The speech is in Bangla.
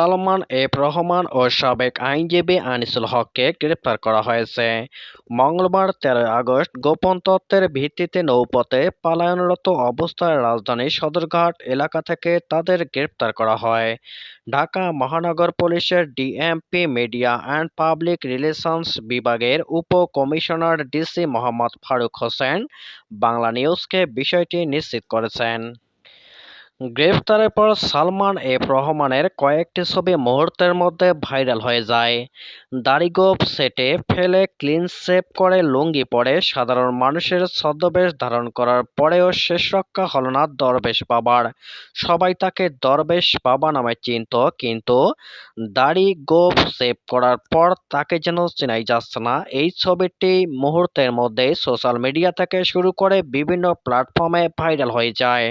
সালমান এফ রহমান ও সাবেক আইনজীবী আনিসুল হককে গ্রেপ্তার করা হয়েছে। মঙ্গলবার তেরোই আগস্ট গোপন তত্ত্বের ভিত্তিতে নৌপথে পালায়নরত অবস্থায় রাজধানীর সদরঘাট এলাকা থেকে তাদের গ্রেপ্তার করা হয়। ঢাকা মহানগর পুলিশের DMP media and public relations বিভাগের উপ কমিশনার ডিসি মোহাম্মদ ফারুক হোসেন বাংলা নিউজকে বিষয়টি নিশ্চিত করেছেন। গ্রেফতারের পর সালমান এফ রহমানের কয়েকটি ছবি মুহূর্তের মধ্যে ভাইরাল হয়ে যায়। দাড়িগোঁফ সেটে ফেলে ক্লিন শেভ করে লুঙ্গি পরে সাধারণ মানুষের ছদ্মবেশ ধারণ করার পরেও শেষ রক্ষা হল না দরবেশ বাবার। সবাই তাকে দরবেশ বাবা নামে চিনত, কিন্তু দাড়ি গোঁফ সেভ করার পর তাকে যেন চেনাই যাচ্ছে না। এই ছবিটি মুহূর্তের মধ্যেই সোশ্যাল মিডিয়া থেকে শুরু করে বিভিন্ন প্ল্যাটফর্মে ভাইরাল হয়ে যায়।